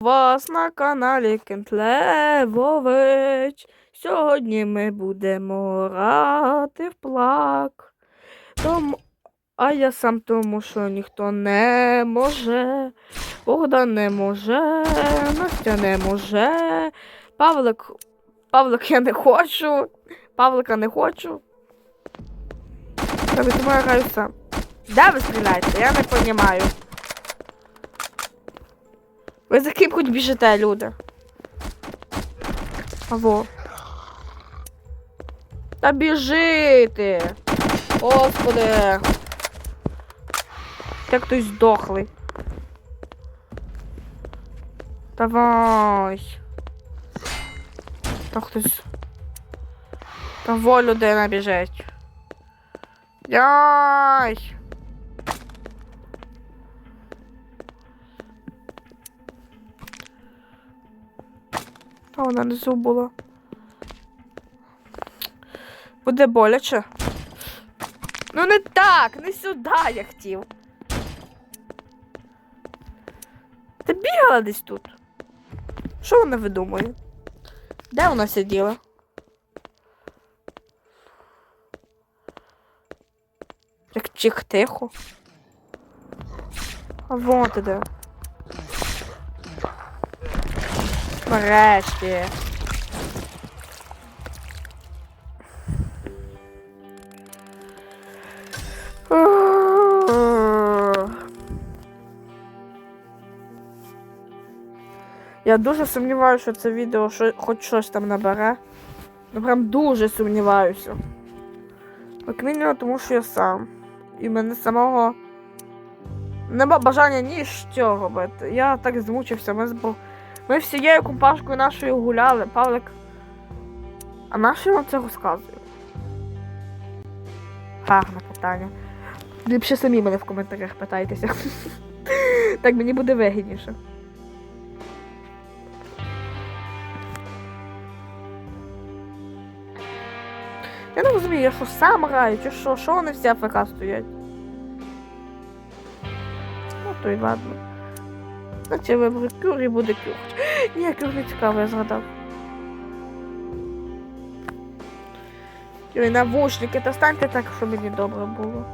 Вас на каналі Кентлевович. Сьогодні ми будемо грати в плак. Тому... А я сам тому, що ніхто не може. Богдан не може, Настя не може. Павлик. Павлик я не хочу. Павлика не хочу. Так, тому. Де ви стріляєте? Я не розумію. Ви за ким хоч біжите, люди? Аво. Та біжите! Господи! Як хтось здохлий. Давай. Та хтось. Та во людина біжить. Яй! Вона внизу була. Буде боляче. Ну не так, не сюди я хотів. Ти бігала десь тут? Що вона видумує? Де вона сиділа? Як чих тихо. А вон ти де. Нарешті. Я дуже сумніваюся, що це відео що, хоч щось там набере. Ну прям дуже сумніваюся. Як мінімум, тому що я сам. І мене самого нема бажання ні що робити. Я так змучився. Ми, збу... Ми всією компашкою нашою гуляли, Павлик. А на що я вам це розказую? Гарне питання. Ліпше самі мене в коментарях питайтеся. так мені буде вигідніше. Я не розумію, я що сам граю, чи що, що вони всі АФК стоять? Ну то й ладно. Значить я виберу кюр і буде кюр. Ні, кюр не цікаво, я згадав. Ой, навушники, та станьте так, щоб мені добре було.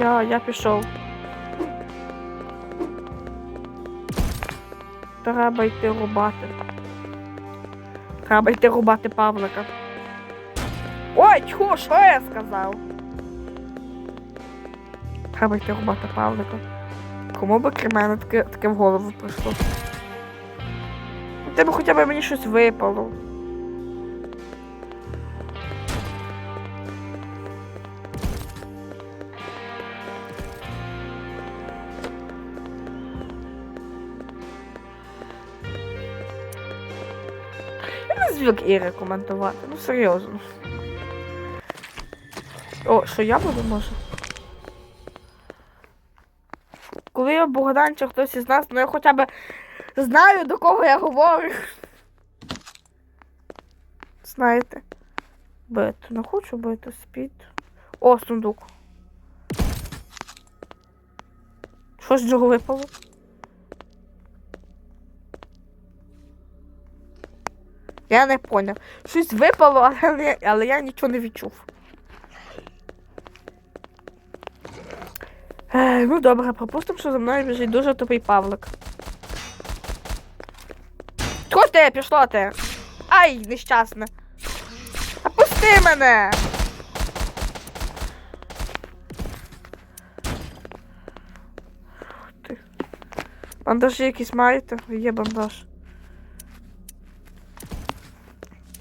Я, я пішов. Треба йти рубати. Треба йти рубати Павлика. Ой, тьху, що я сказав? Треба йти рубати Павлика. Кому би крім мене таке, таке в голову прийшло? Тебе хоча б мені щось випало. Звик Іри коментувати, ну серйозно. О, що я буду може? Коли я Богдан чи хтось із нас, ну я хоча б знаю, до кого я говорю. Знаєте? Бет, не хочу бити спід. О, сундук. Що з нього випало? Я не поняв. Щось випало, але, але я нічого не відчув. Е, ну добре, пропустимо, що за мною біжить дуже тупий Павлик. Чого ти пішло ти? Ай, нещасне. А пусти мене! Бандажі якісь маєте? Є бандаж.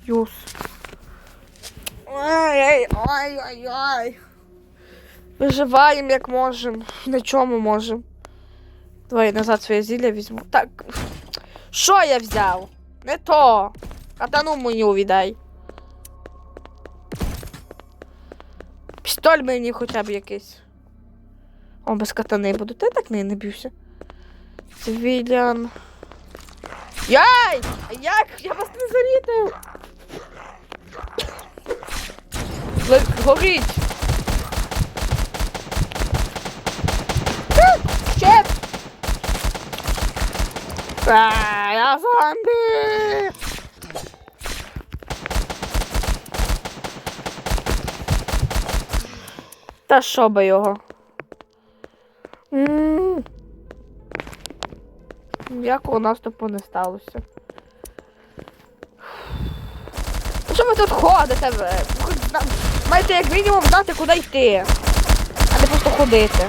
Юс. Ой, ой, ой, ой. Виживаємо як можемо. На чому можемо. Давай назад своє зілля візьму. Так. Що я взяв? Не то. Катану мені увідай. Пістоль мені хоча б якийсь. О, без катани буду. Та так не, не б'юся. Цивілян. Яй! А як? Я вас не замітив. Горіть! Ще! А, я зомбі! Та що би його? М. Ніякого наступу не сталося. Що ви тут ходите? ви? Маєте як мінімум знати, куди йти, а не просто ходити.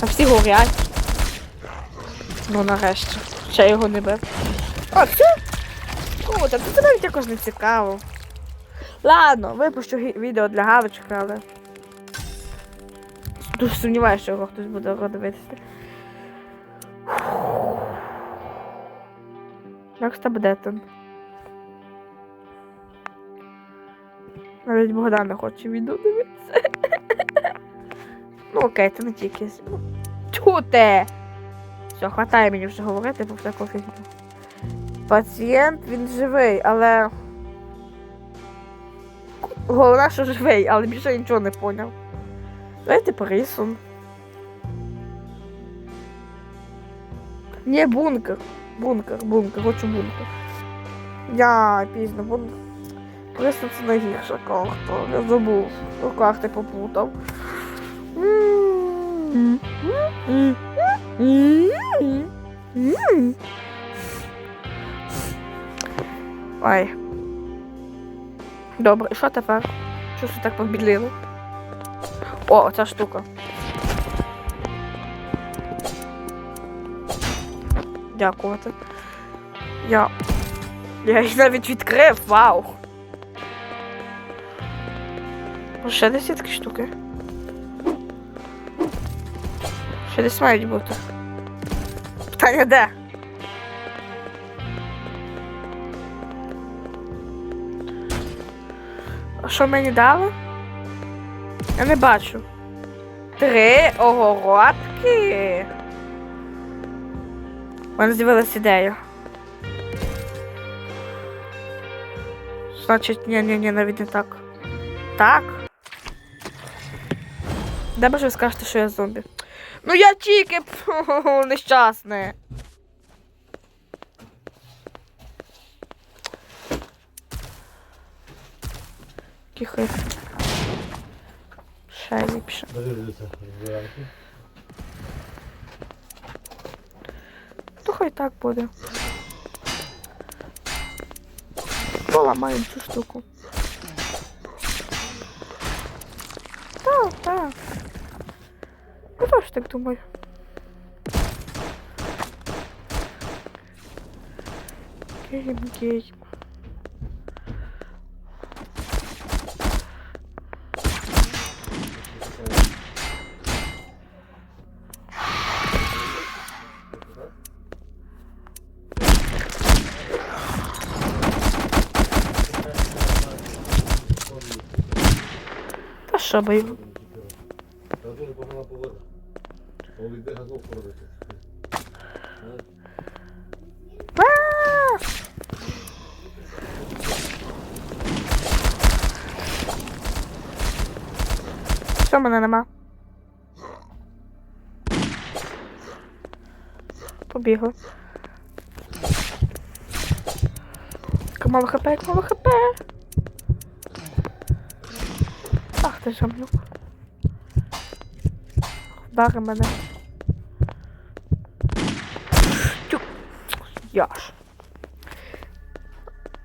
А всі горять. Ну нарешті. Ще його не бив. О, все? О, так це навіть якось не цікаво. Ладно, випущу відео для галочки, але. Дуже сумніваюся, що його хтось буде дивитися. Як ж тебе там? Навіть Богдан не хоче відео дивитися. Ну окей, це не тільки. Чути! Все, хватає мені вже говорити про всяку фігню. Пацієнт, він живий, але. Головне, що живий, але більше нічого не поняв. Давайте порисун. Ні, бункер. Бункер, бункер, хочу бункер. Я пізно бункер. Порисун це найгірша карта. Я забув. Ну, карти попутав. М. М. М. М. Ой. Добре, що тепер? Що це так побідлило? О, оця штука. Дякувати. Я. Я її навіть відкрив, вау! Ще десь такі штуки. Ще десь мають бути. Питання де? А що мені дали? Я не бачу. Три огородки. У мене з'явилася ідея. Значить, ні, ні, ні, навіть не так. Так. Де б ви скажете, що я зомбі? Ну я тільки нещасне. Тихо. Ліпше. Дивіться. Ну хай так буде. Поламаємо цю штуку. Теж так думаю. Гейм, гейм. Та що би Що мене нема? Побігли. Як мало хп, як мало хп. Ах ти жамнюк. Вдари мене. Я ж.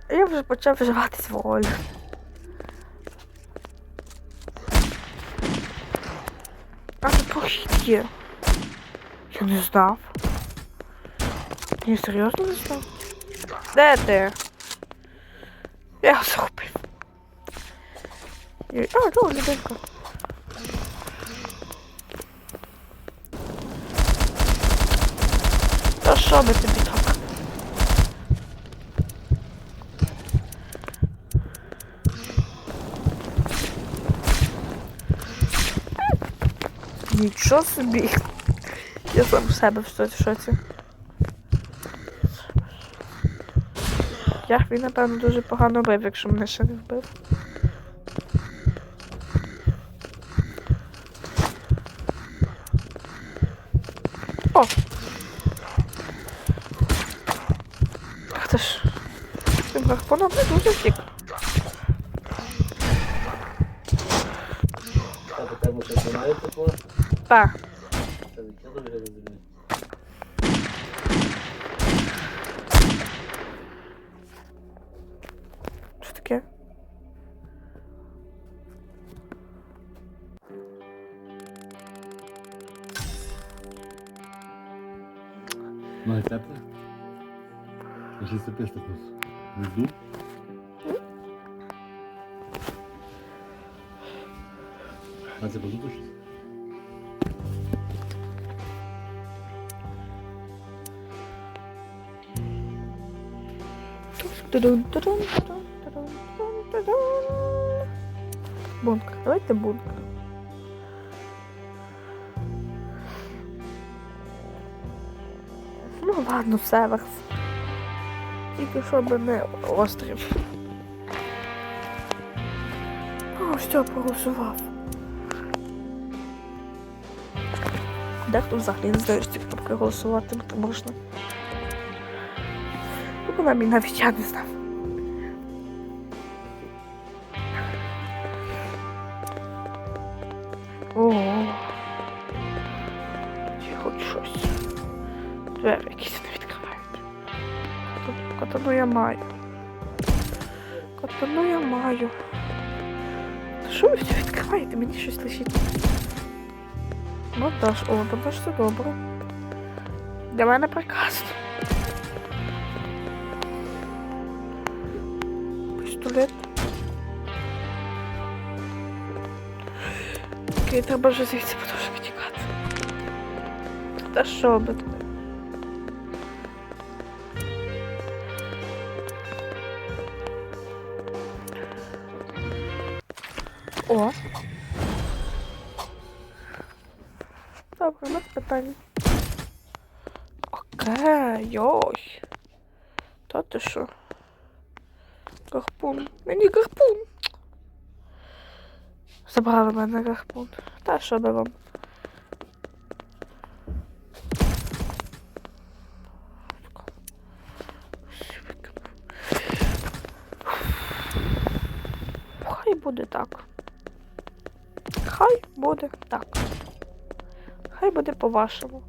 Я вже почав вживатись в роль. А це прохід є. Я не знав. Ні, серйозно не знав? Де ти? Я захопив. Я- А, добре, людинка. Та що би тобі так? Нічого собі. Я сам в себе в шоці-. Я він, напевно, дуже погано бив, якщо мене ще не вбив. О! Це ж. Цим гарпоном не дуже втік. Тато тебе ще знає такого? Це розумію. Що таке? Ноги теплі? Я ще цепиш таку звізду. А це позутушить? Бункер. Давайте бункер. Ну ладно, Северс. Тільки щоб не острів. О, що проголосував. Дехто взагалі не знає, що кнопки голосувати можна. Ну, принаймні, навіть я не знав. О. Чи хоч щось. Двері якісь не відкривають. Катану- я маю. Катану я маю. Що ви все відкриваєте? Мені щось лишить. Монтаж. О, монтаж це добре. Для мене прекрасно. Пістолет. Окей, треба вже звідси потрошки тікати. Та що би? О. Добре, без питань. Окей, йой. Та ти що? Гарпун. Мені гарпун. Забрали мене гарпун. Та що би вам? Хай буде так. Хай буде так. Хай буде по-вашому.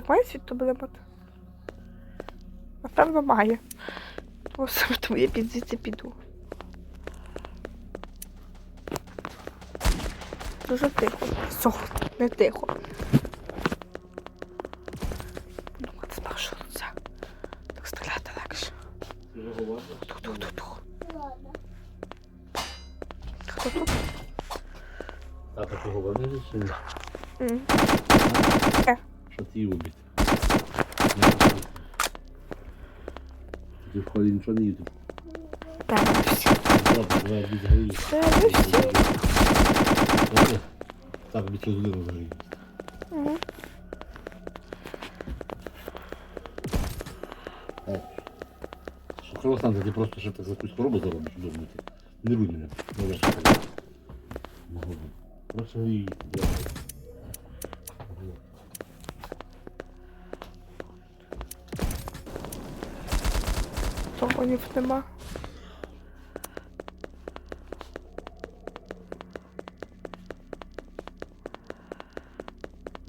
Так має світло блимати? Напевно, має. Тому саме тому я під звідси піду. Дуже тихо. Все, не тихо. Думати з першого. Так стріляти легше. Ти вже говориш? Тух-тух-тух. Хто тут? Тато ти говориш чи ні? Що ти її убить? Ти в школі нічого не їдеш? Так, всі. Добре, давай будь грію. Це ви всі. Добре? Так, тобі цю годину загрію. Мгм. Так. Що круасан, ти просто ще так за якусь хворобу заробиш, думаєте? Не руй мене. Давай, що так. Могу. Просто грію. Нема.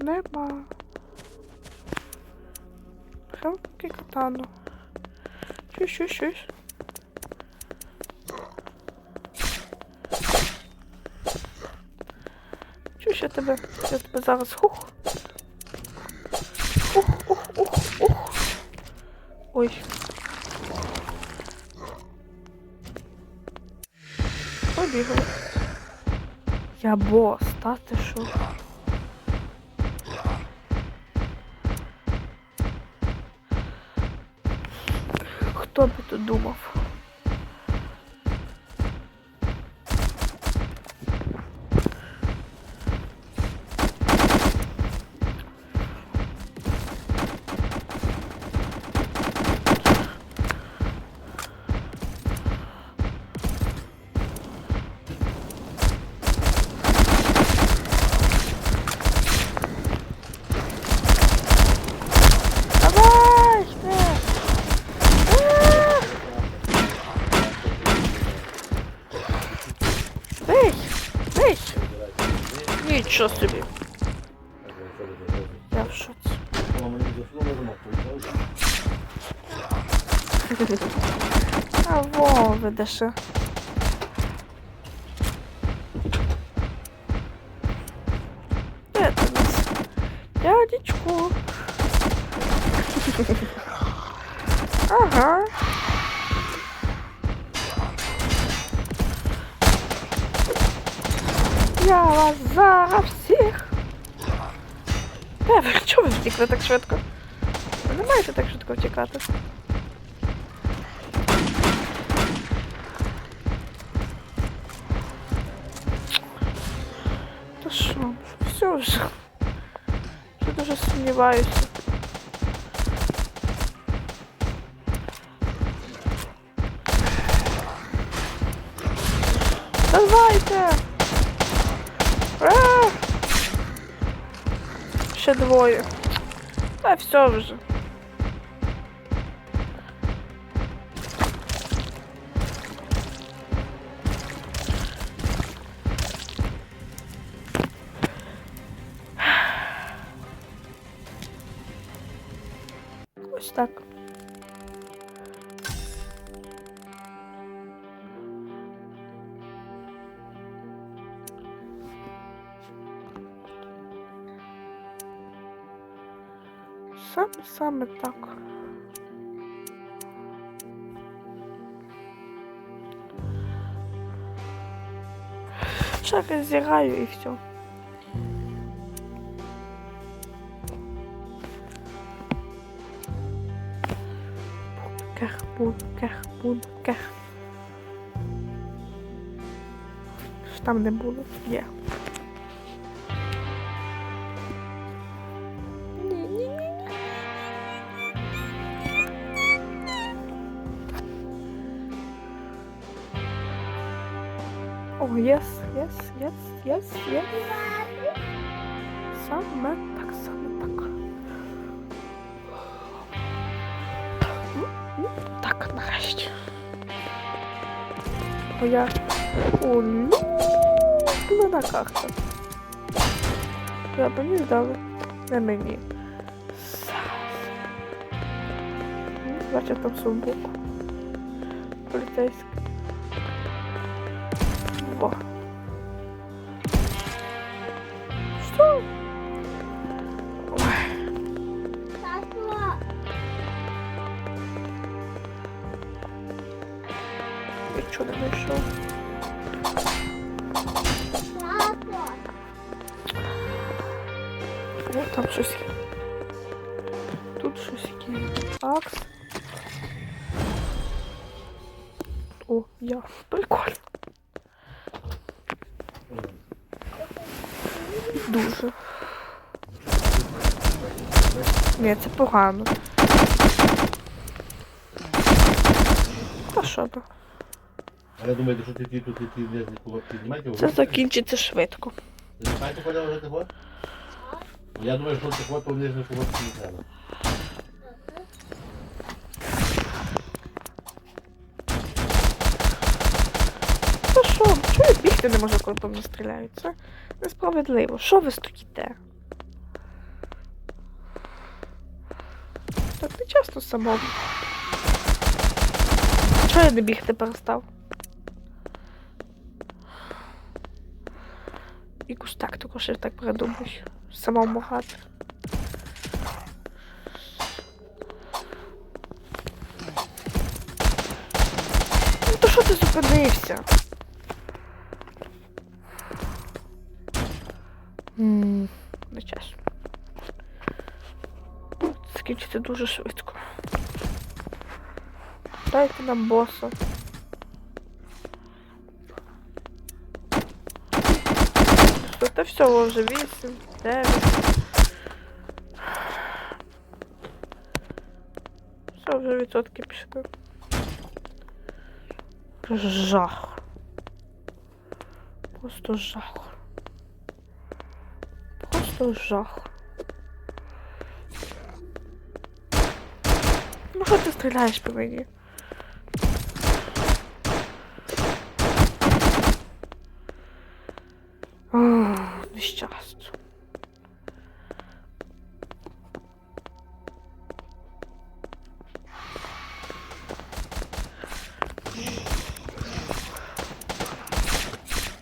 Нема. Хелпки катану. Чусь, чусь, чусь. Чусь я тебе, я тебе зараз хух. Ух, ух, ух, ух. Ой. Побігли. Я бос, та ти що? Хто би тут думав? Нічого собі. Я в шоці. А во, видиш. Я вас зараз всіх. Е, ви чого ви втікли так швидко? Ви не маєте так швидко втікати. Та що? Все вже. Вже дуже сумніваюся. Двоє. Та все вже. Ось так. Саме так. Ще зіграю і все. Бункер, бункер, бункер. Що там не було? Є. Ні-ні-ні. Єс, єс, єс. Саме так, саме так. Так, нарешті. Моя улюблена карта. Я мені здали. Не мені. Бачу там сумбук. Поліцейський. О, я. Прикольно. Дуже. Ні, це погано. Та що би. А я думаю, що ти ті тут ті не піднімайте Це закінчиться швидко. Ви знаєте, куди вже того? Я думаю, що хвату нижню кого не треба. Та що? Я не можу, коли по мені стріляють? Це несправедливо. Що ви стоїте? Так не часто самому. Чого я не бігти перестав? Якусь тактику ще так придумай. Самому грати. Ну то що ти зупинився? Не чесно. Скінчити дуже швидко. Дайте нам боса. Та все, вже 8, 9. Все, вже відсотки пішли. Жах. Просто жах. Просто жах. Ну що ти стріляєш по мені? Ох, нещастя.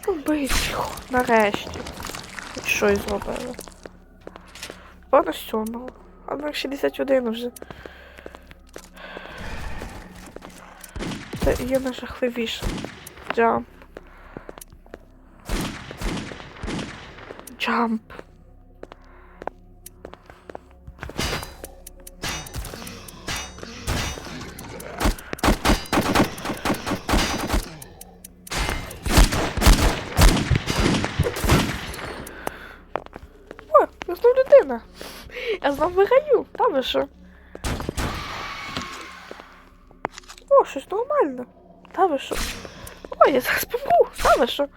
Вбить його, нарешті. Хоч щось зробили. Пана сьомого. А на 61 вже. Це є найжахливіше. Джамп. Джамп. Що? О, щось нормально. Та ви що? Ой, я зараз помру. Та ви що?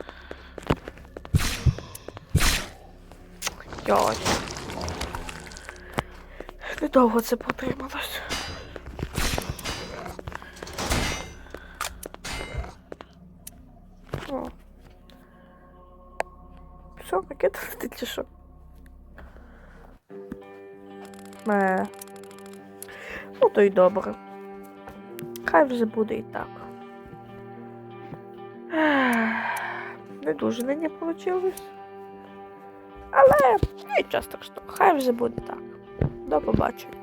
Йой. Недовго це протрималось. О. Все, ракета летить чи? Ме. Ну то й добре. Хай вже буде і так. Не дуже нині вийшло. Але нічого страшного, хай вже буде так. До побачення.